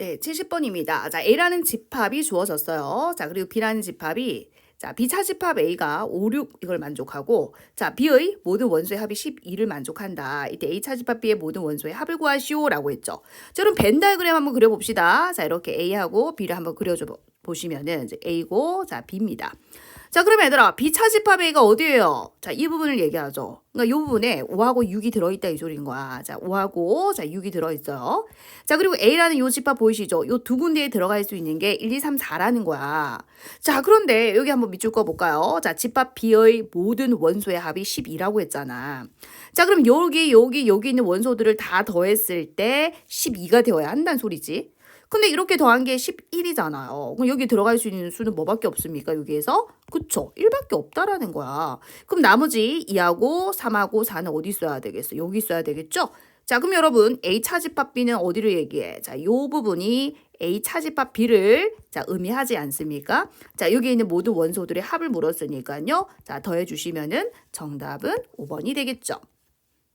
네, 70번입니다. 자, A라는 집합이 주어졌어요. 자, 그리고 B라는 집합이 자, B차 집합 A가 5, 6 이걸 만족하고 자, B의 모든 원소의 합이 12를 만족한다. 이때 A차 집합 B의 모든 원소의 합을 구하시오라고 했죠. 자, 그럼 벤 다이그램 한번 그려 봅시다. 자, 이렇게 A하고 B를 한번 그려 줘 보시면은 이제 A고 자, B입니다. 자, 그럼 얘들아, B차 집합 A가 어디예요? 자, 이 부분을 얘기하죠. 그러니까 이 부분에 5하고 6이 들어있다 이 소리인 거야. 자, 5하고 자, 6이 들어있어요. 자, 그리고 A라는 요 집합 보이시죠? 요 두 군데에 들어갈 수 있는 게 1, 2, 3, 4라는 거야. 자, 그런데 여기 한번 밑줄 거 볼까요? 자, 집합 B의 모든 원소의 합이 12라고 했잖아. 자, 그럼 여기, 여기, 여기 있는 원소들을 다 더했을 때 12가 되어야 한다는 소리지. 근데 이렇게 더한 게 11이잖아요. 그럼 여기 들어갈 수 있는 수는 뭐밖에 없습니까? 여기에서? 그쵸. 1밖에 없다라는 거야. 그럼 나머지 2하고 3하고 4는 어디 써야 되겠어? 여기 써야 되겠죠? 자, 그럼 여러분 A 차집합 B는 어디를 얘기해? 자, 요 부분이 A 차집합 B를 자, 의미하지 않습니까? 자, 여기 있는 모든 원소들의 합을 물었으니까요. 자, 더해 주시면은 정답은 5번이 되겠죠.